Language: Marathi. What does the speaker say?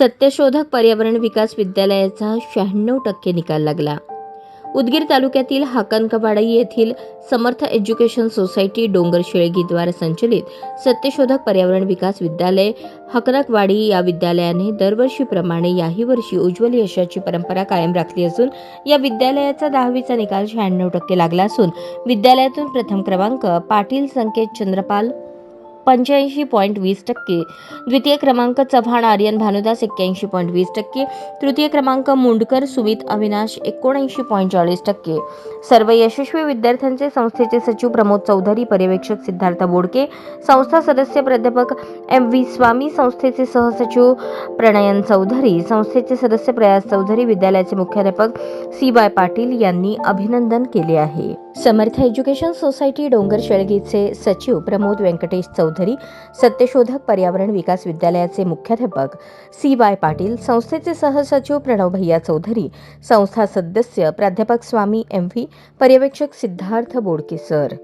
सत्यशोधक पर्यावरण विकास विद्यालयाचा शहाण्णव टक्के निकाल लागला. उदगीर तालुक्यातील हाकणकवाडी येथील समर्थ एज्युकेशन सोसायटी डोंगरशेळगीद्वारे संचलित सत्यशोधक पर्यावरण विकास विद्यालय हकनकवाडी या विद्यालयाने दरवर्षीप्रमाणे याही वर्षी उज्ज्वल यशाची परंपरा कायम राखली असून या विद्यालयाचा दहावीचा निकाल शहाण्णव टक्के लागला असून विद्यालयातून प्रथम क्रमांक पाटील संकेत चंद्रपाल पंच्याऐंशी पॉईंट वीस टक्के. द्वितीय क्रमांक चव्हाण आर्यन भानुदास एक्क्याऐंशी पॉईंट वीस टक्के. तृतीय क्रमांक मुंडकर सुमित अविनाश एकोणऐंशी पॉईंट चाळीस टक्के. सर्व यशस्वी विद्यार्थ्यांचे संस्थेचे सचिव प्रमोद चौधरी पर्यवेक्षक सिद्धार्थ बोडके संस्था सदस्य प्राध्यापक एम व्ही स्वामी संस्थेचे सहसचिव प्रणयन चौधरी संस्थेचे सदस्य प्रयास चौधरी विद्यालयाचे मुख्याध्यापक सी वाय पाटील यांनी अभिनंदन केले आहे. समर्थ एज्युकेशन सोसायटी डोंगर शेळगीचे सचिव प्रमोद व्यंकटेश चौधरी सत्यशोधक पर्यावरण विकास विद्यालयाचे मुख्याध्यापक सी वाय पाटील संस्थेचे सहसचिव प्रणव भैया चौधरी संस्था सदस्य प्राध्यापक स्वामी एम व्ही पर्यवेक्षक सिद्धार्थ बोडके सर